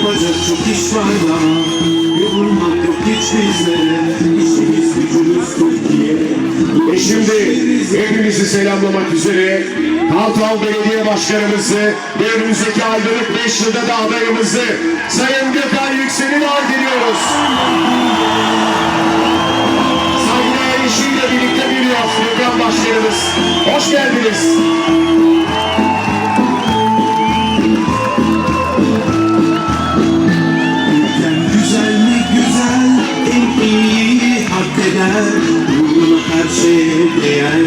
Yapacak çok iş var daha Yorulmak yok hiç bizlere İşimiz gücümüz Türkiye E şimdi hepinizi selamlamak üzere Kaltal Belediye Başkanımızı ve önümüzdeki aydınlık 5 yılda da adayımızı Sayın Gökhan Yüksel'i vaat ediyoruz. Saygıdeğer eşiyle birlikte geliyor Gökhan Başkanımız. Hoş geldiniz. Değer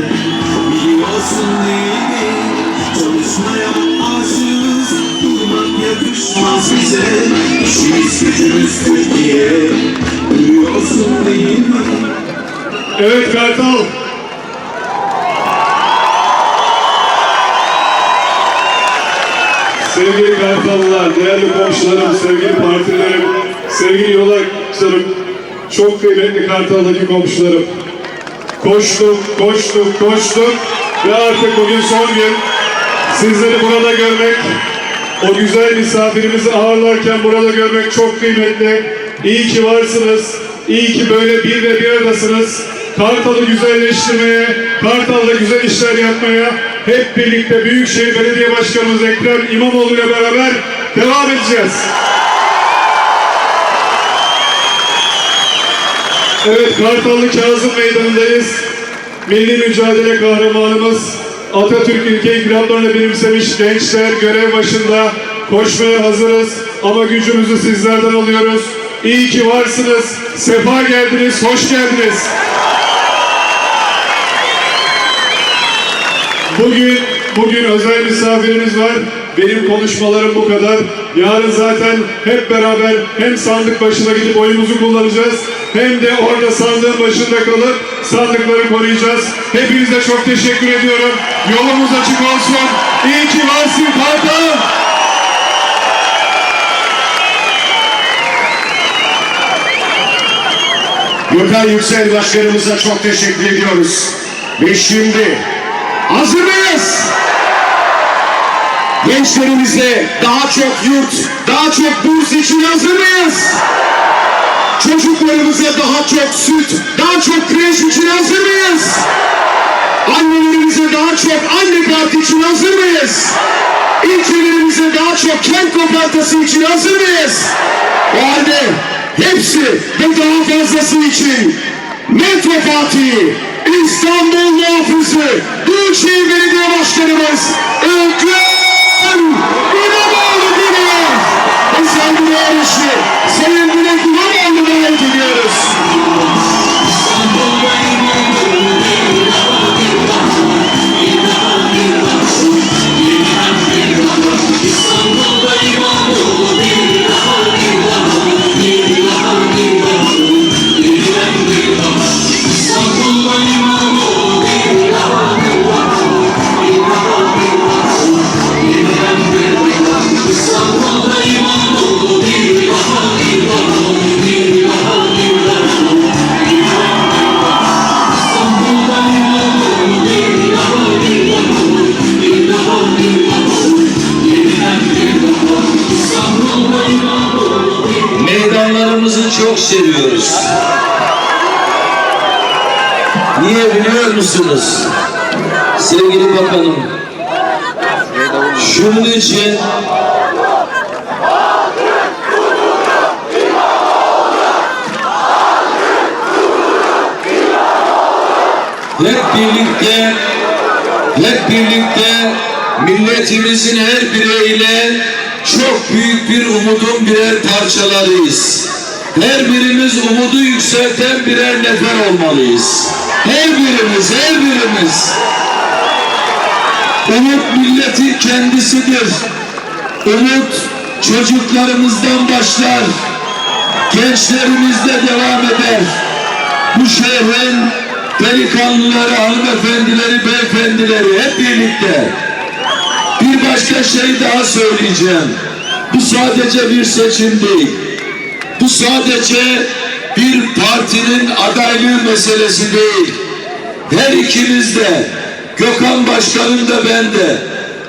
Biliyorsun mi Çalışmaya aşığız Durmak yakışmaz bize İşimiz gücümüz Türkiye Biliyorsun değil mi Evet Kartal. Sevgili Kartallılar, değerli komşularım, sevgili partilerim, sevgili yol arkadaşlarım, çok kıymetli Kartal'daki komşularım. Koştuk, koştuk, koştuk ve artık bugün son gün sizleri burada görmek, o güzel misafirimizi ağırlarken burada görmek çok kıymetli. İyi ki varsınız, iyi ki böyle bir ve bir aradasınız. Kartal'ı güzelleştirmeye, Kartal'da güzel işler yapmaya hep birlikte Büyükşehir Belediye Başkanımız Ekrem İmamoğlu ile beraber devam edeceğiz. Evet, Kartallı Kazım Meydanı'ndayız. Milli mücadele kahramanımız Atatürk ülke ikramlarını benimsemiş gençler görev başında koşmaya hazırız ama gücümüzü sizlerden alıyoruz. İyi ki varsınız, sefa geldiniz, hoş geldiniz. Bugün bugün özel misafirimiz var. Benim konuşmalarım bu kadar. Yarın zaten hep beraber hem sandık başına gidip oyumuzu kullanacağız hem de orada sandığın başında kalıp sandıkları koruyacağız. Hepinize çok teşekkür ediyorum. Yolumuz açık olsun. İyi ki varsın Kartal. Gökhan Yüksel Başkanımıza çok teşekkür ediyoruz. Ve şimdi hazır mıyız? Gençlerimize daha çok yurt, daha çok burs için hazır mıyız? Çocuklarımıza daha çok süt, daha çok kreş için hazır mıyız? Annelerimize daha çok anne kartı için hazır mıyız? İlçelerimize daha çok kent lokantası için hazır mıyız? O halde hepsi ve daha fazlası için Metro Fatih, İstanbul Muhafızı, Büyükşehir Belediye Başkanımız Ekrem Yarışı Sayın Dilek İmamoğlu'na davet ediyoruz. Meydanlarımızı çok seviyoruz. Niye biliyor musunuz? Sevgili bakanım, şunun için hep birlikte hep birlikte milletimizin her bireyle çok büyük bir umudun birer parçalarıyız. Her birimiz umudu yükselten birer nefer olmalıyız. Her birimiz, her birimiz. Umut milletin kendisidir. Umut çocuklarımızdan başlar. Gençlerimizde devam eder. Bu şehrin delikanlıları, hanımefendileri, beyefendileri hep birlikte. Bir başka şey daha söyleyeceğim. Bu sadece bir seçim değil. Bu sadece bir partinin adaylığı meselesi değil. Her ikimiz de, Gökhan Başkanım da ben de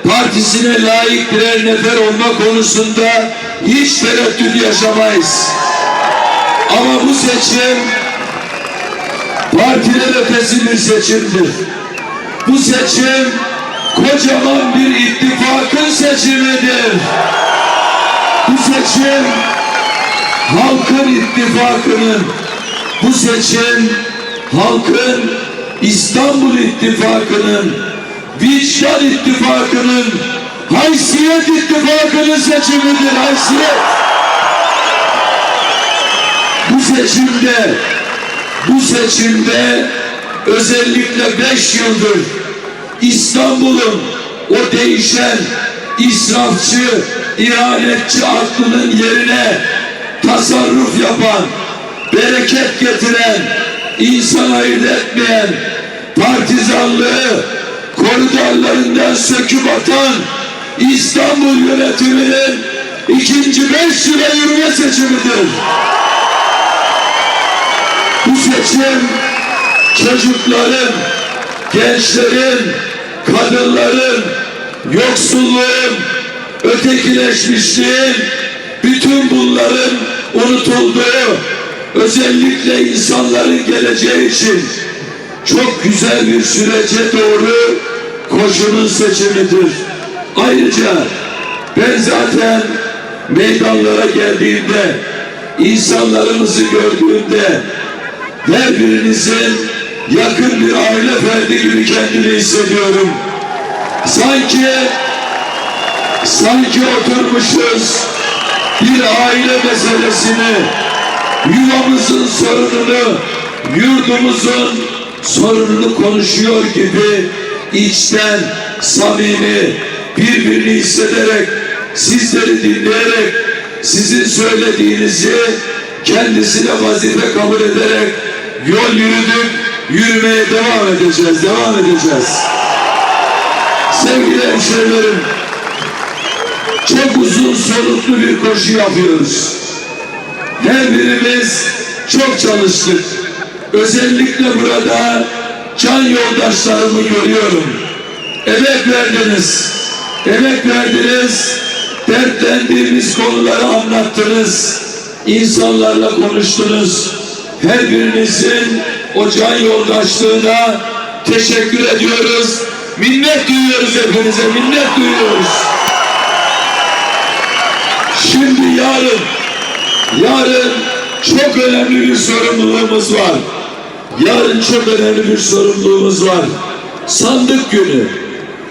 partisine layık birer nefer olma konusunda hiç tereddüt yaşamayız. Ama bu seçim partiler ötesi bir seçimdir. Bu seçim kocaman bir ittifakın seçimidir. Bu seçim halkın ittifakının, bu seçim halkın İstanbul ittifakının, vicdan ittifakının, haysiyet ittifakının seçimidir, haysiyet. Bu seçimde, bu seçimde özellikle beş yıldır İstanbul'un o değişen israfçı, ihanetçi aklının yerine tasarruf yapan, bereket getiren, insan ayırt etmeyen, partizanlığı koridorlarından söküp atan İstanbul yönetiminin ikinci beş yıla yürüme seçimidir. Bu seçim çocukların, gençlerin, kadınların, yoksulluğun, ötekileşmişliğin, bütün bunların unutulduğu, özellikle insanların geleceği için çok güzel bir sürece doğru koşunun seçimidir. Ayrıca ben zaten meydanlara geldiğimde, insanlarımızı gördüğümde her birinizin yakın bir aile ferdi gibi kendini hissediyorum. Sanki sanki oturmuşuz bir aile meselesini yuvamızın sorununu yurdumuzun sorununu konuşuyor gibi içten samimi birbirini hissederek sizleri dinleyerek sizin söylediğinizi kendisine vazife kabul ederek yol yürüdük, yürümeye devam edeceğiz, devam edeceğiz. Sevgili hemşehrilerim, çok uzun soluklu bir koşu yapıyoruz. Her birimiz çok çalıştık. Özellikle burada can yoldaşlarımı görüyorum. Emek verdiniz, emek verdiniz, dertlendiğimiz konuları anlattınız, insanlarla konuştunuz. Her birinizin o can yoldaşlığına teşekkür ediyoruz. Minnet duyuyoruz hepinize, minnet duyuyoruz. Şimdi yarın, yarın çok önemli bir sorumluluğumuz var. Yarın çok önemli bir sorumluluğumuz var. Sandık günü.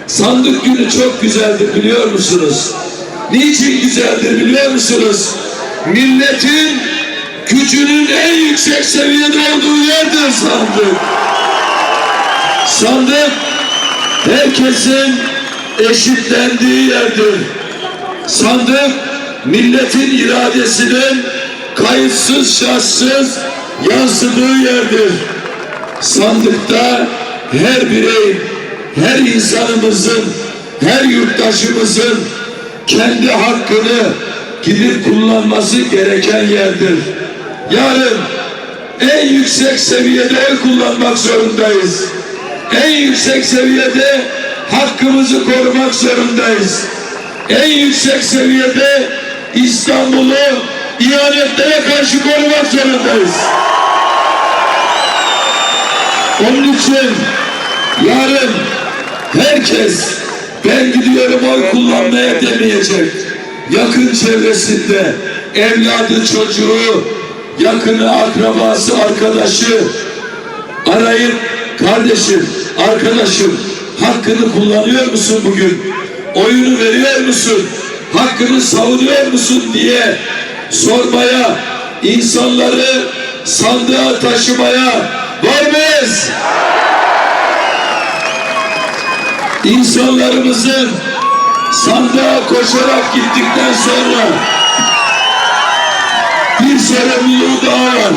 Sandık günü çok güzeldir biliyor musunuz? Niçin güzeldir biliyor musunuz? Milletin gücünün en yüksek seviyede olduğu yerdir sandık. Sandık herkesin eşitlendiği yerdir. Sandık milletin iradesinin kayıtsız şartsız yansıdığı yerdir. Sandıkta her birey, her insanımızın, her yurttaşımızın kendi hakkını gidip kullanması gereken yerdir. Yarın en yüksek seviyede kullanmak zorundayız. En yüksek seviyede hakkımızı korumak zorundayız. En yüksek seviyede İstanbul'u ihanetlere karşı korumak zorundayız. Onun için yarın herkes ben gidiyorum oy kullanmaya demeyecek. Yakın çevresinde evladı, çocuğu, yakını, akrabası, arkadaşı arayıp kardeşim, arkadaşım hakkını kullanıyor musun bugün? Oyunu veriyor musun? Hakkını savunuyor musun diye sormaya, insanları sandığa taşımaya var mıyız? İnsanlarımızın sandığa koşarak gittikten sonra bir sorumluluğu daha var.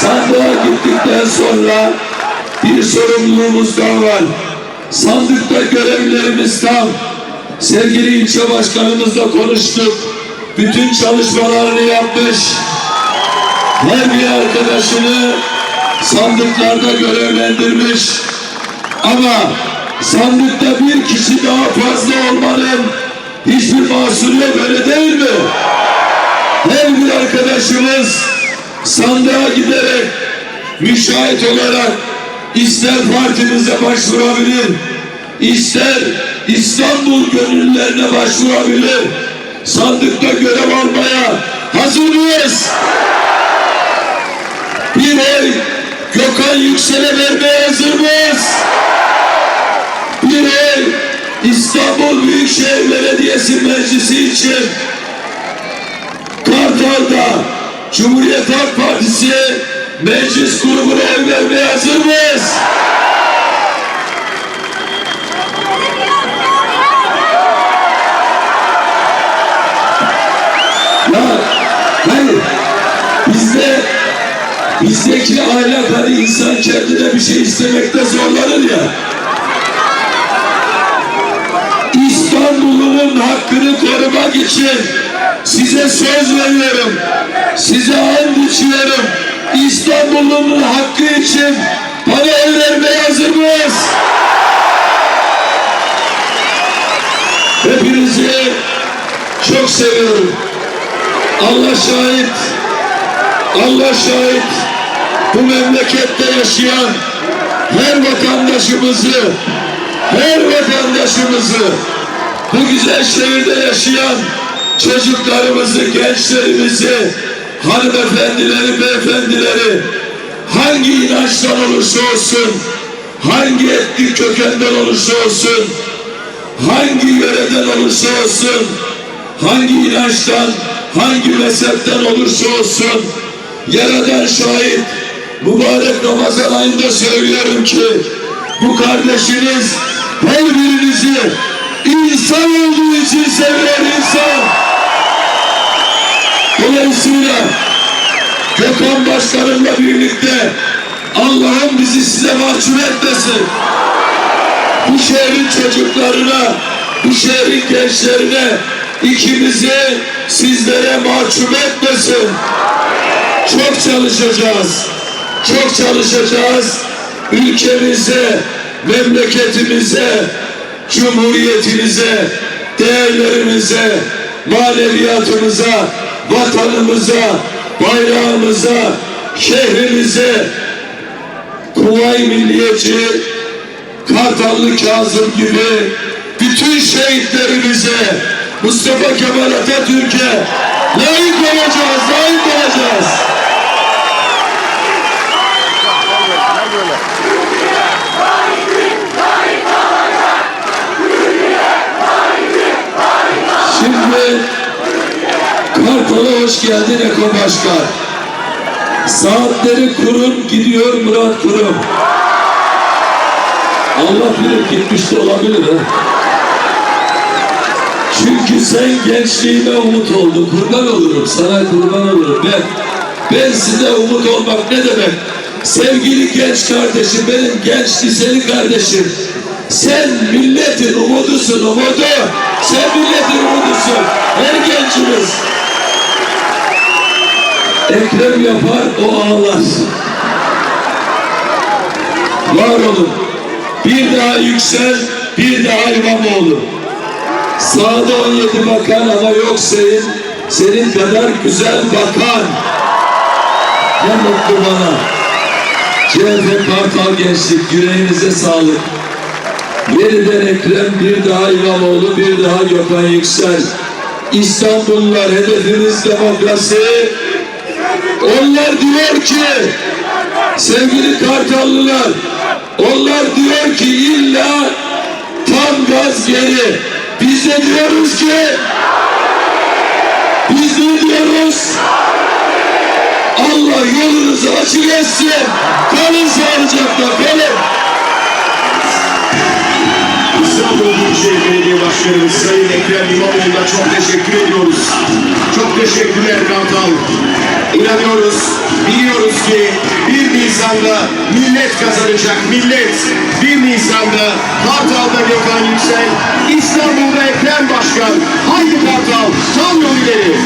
Sandığa gittikten sonra bir sorumluluğumuz daha var. Sandıkta görevlerimiz tam. Sevgili ilçe başkanımızla konuştuk. Bütün çalışmalarını yapmış. her bir arkadaşını sandıklarda görevlendirmiş. Ama sandıkta bir kişi daha fazla olmanın hiçbir mahsuru yok öyle değil mi? Her bir arkadaşımız sandığa giderek müşahit olarak ister partimize başvurabilir, ister İstanbul gönüllülerine başvurabilir. Sandıkta görev almaya hazır mıyız? Bir oy Gökhan Yüksel'e vermeye hazır mıyız? Bir oy İstanbul Büyükşehir Belediyesi Meclisi için Kartal'da Cumhuriyet Halk Partisi meclis grubuna oy vermeye hazır mıyız? Ya hayır bizde bizdeki ahlak insan kendine bir şey istemekte zorlanır ya. İstanbul'un hakkını korumak için size söz veriyorum. Size and içiyorum. İstanbul'un hakkı için oy vermeye hazır mıyız? Hepinizi çok seviyorum. Allah şahit. Allah şahit. Bu memlekette yaşayan her vatandaşımızı, her vatandaşımızı, bu güzel şehirde yaşayan çocuklarımızı, gençlerimizi, hanımefendileri, beyefendileri, hangi inançtan olursa olsun, hangi etnik kökenden olursa olsun, hangi yöreden olursa olsun, hangi inançtan, hangi mezhepten olursa olsun, Yaradan şahit, mübarek Ramazan ayında söylüyorum ki, bu kardeşiniz her birinizi insan olduğu için sevilen insan. Dolayısıyla Gökhan Başkanımla birlikte Allah'ım bizi size mahcup etmesin. Bu şehrin çocuklarına, bu şehrin gençlerine ikimizi sizlere mahcup etmesin. Çok çalışacağız. Çok çalışacağız. Ülkemize, memleketimize, cumhuriyetimize, değerlerimize, maneviyatımıza, vatanımıza, bayrağımıza, şehrimize, Kuvayi Milliyeci, Kartallı Kazım gibi bütün şehitlerimize, Mustafa Kemal Atatürk'e layık olacağız, layık olacağız. Şimdi Kartal'a hoş geldin Eko Başkan. Saatleri kurum gidiyor Murat Kurum. Allah bilir gitmiş de olabilir ha. Çünkü sen gençliğime umut oldun. Kurban olurum. Sana kurban olurum. Ben, ben size umut olmak ne demek? Sevgili genç kardeşim, benim genç liseli kardeşim. Sen milletin umudusun, umudu. Sen milletin umudusun. Her gencimiz. Ekrem yapar, o ağlar. Var olun. Bir daha yüksel, bir daha İmamoğlu. Sağda 17 bakan ama yok senin, senin kadar güzel bakan. Ne mutlu bana. CHP Kartal Gençlik, yüreğinize sağlık. Yeniden Ekrem, bir daha İmamoğlu, bir daha Gökhan Yüksel. İstanbullular hedefimiz demokrasi. Onlar diyor ki, sevgili Kartallılar, onlar diyor ki illa tam gaz geri. Biz de diyoruz ki biz de diyoruz Allah yolunuzu açık etsin. Kalın sağlıcakla kalın. İstanbul Büyükşehir Belediye Başkanımız Sayın Ekrem İmamoğlu'na çok teşekkür ediyoruz. Çok teşekkürler Kantal. İnanıyoruz, biliyoruz ki 1 Nisan'da millet kazanacak. Millet 1 Nisan'da Kartal'da Gökhan Yüksel, İstanbul'da Ekrem Başkan. Haydi Kartal, tam yol ileri.